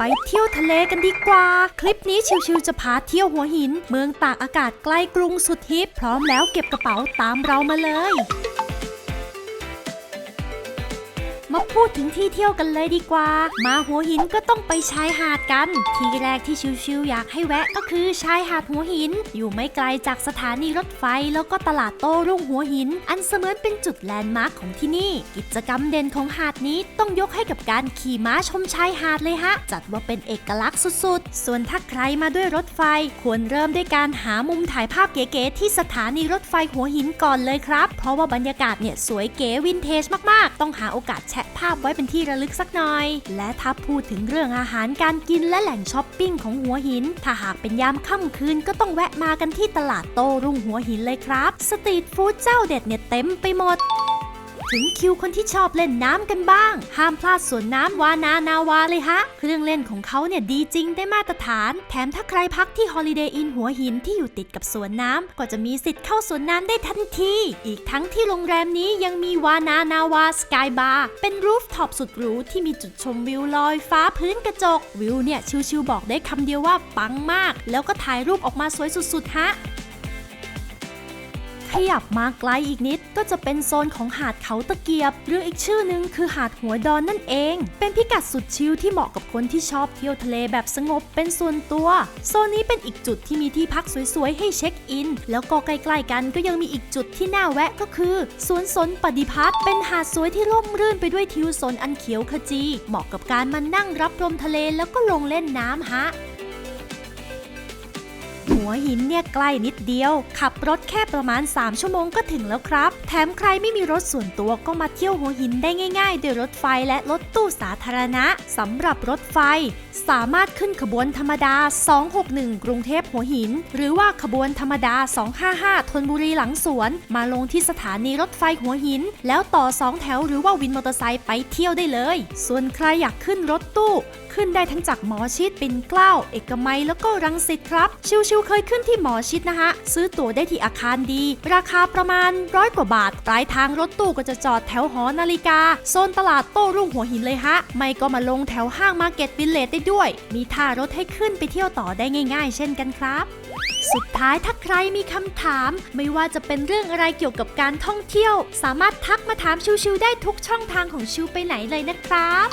ไปเที่ยวทะเลกันดีกว่า คลิปนี้ชิวๆจะพาเที่ยวหัวหิน เมืองตากอากาศใกล้กรุงสุดฮิปพร้อมแล้วเก็บกระเป๋าตามเรามาเลย มาพูดถึงที่เที่ยวกันเลยดีกว่า มาหัวหินก็ต้องไปชายหาดกัน ที่แรกที่ชิวๆอยากให้แวะก็คือชายหาดหัวหิน อยู่ไม่ไกลจากสถานีรถไฟแล้วก็ตลาดโต้รุ่งหัวหิน อันเสมือนเป็นจุดแลนด์มาร์คของที่นี่ กิจกรรมเด่นของหาดนี้ต้องยกให้กับการขี่ม้าชมชายหาดเลยฮะ จัดว่าเป็นเอกลักษณ์สุดๆ ส่วนถ้าใครมาด้วยรถไฟ ควรเริ่มด้วยการหามุมถ่ายภาพเก๋ๆที่สถานีรถไฟหัวหินก่อนเลยครับ เพราะว่าบรรยากาศเนี่ยสวยเก๋วินเทจมากๆ ต้องหาโอกาสแชะภาพไว้เป็นที่ระลึกสักหน่อย และถ้าพูดถึงเรื่องอาหารการกินและแหล่งช้อปปิ้งของหัวหิน ถ้าหากเป็นยามค่ำคืนก็ต้องแวะมากันที่ตลาดโต้รุ่งหัวหินเลยครับ สตรีทฟู้ดเจ้าเด็ดเนี่ยเต็มไปหมด ถึงคิวคนที่ชอบเล่นน้ำกันบ้าง ห้ามพลาดสวนน้ำวานานาวาเลยฮะ เครื่องเล่นของเขาเนี่ยดีจริงได้มาตรฐาน แถมถ้าใครพักที่ Holiday Inn หัวหินที่อยู่ติดกับสวนน้ำก็จะมีสิทธิ์เข้าสวนน้ำได้ทันที อีกทั้งที่โรงแรมนี้ยังมีวานานาวาสกายบาร์เป็นรูฟท็อปสุดหรูที่มีจุดชมวิวลอยฟ้าพื้นกระจก วิวเนี่ยชิวๆบอกได้คำเดียวว่าปังมาก แล้วก็ถ่ายรูปออกมาสวยสุดๆฮะ ขยับมาไกลอีกนิด ก็จะเป็นโซนของหาดเขาตะเกียบ หรืออีกชื่อหนึ่งคือหาดหัวดอนนั่นเอง เป็นพิกัดสุดชิลที่เหมาะกับคนที่ชอบเที่ยวทะเลแบบสงบเป็นส่วนตัว โซนนี้เป็นอีกจุดที่มีที่พักสวยๆ ให้เช็คอิน แล้วก็ใกล้ๆกันก็ยังมีอีกจุดที่น่าแวะก็คือสวนสนปฏิพัฒน์เป็นหาดสวยที่ร่มรื่นไปด้วยทิวสนอันเขียวขจี เหมาะกับการมานั่งรับลมทะเลแล้วก็ลงเล่นน้ำฮะ หัวหินเนี่ยใกล้นิดเดียว ขับรถแค่ประมาณ 3 ชั่วโมงก็ถึงแล้วครับ แถมใครไม่มีรถส่วนตัวก็มาเที่ยวหัวหินได้ง่ายๆ โดยรถไฟและรถตู้สาธารณะสำหรับรถไฟ สามารถขึ้นขบวนธรรมดา 261 กรุงเทพหัวหิน หรือว่าขบวนธรรมดา 255ธนบุรีหลังสวน มาลงที่สถานีรถไฟหัวหิน แล้วต่อ 2 แถวหรือว่าวินมอเตอร์ไซค์ไปเที่ยวได้เลย ส่วนใครอยากขึ้นรถตู้ ขึ้นได้ทั้งจากหมอชิดปิ่นเกล้า เอกมัยแล้วก็รังสิตครับ ชิวๆเคยขึ้นที่หมอชิดนะฮะซื้อตั๋วได้ที่อาคารดี ราคาประมาณร้อยกว่าบาทปลายทางรถตู้ก็จะจอดแถวหอนาฬิกาโซนตลาดโต้รุ่งหัวหินเลยฮะ ไม่ก็มาลงแถวห้างมาร์เก็ตวิลเลจได้ด้วด้วย มีท่ารถให้ขึ้นไปเที่ยวต่อได้ง่าย ๆ เช่นกันครับ สุดท้ายถ้าใครมีคำถาม ไม่ว่าจะเป็นเรื่องอะไรเกี่ยวกับการท่องเที่ยว สามารถทักมาถามชิวๆได้ทุกช่องทางของชิวไปไหนเลยนะครับ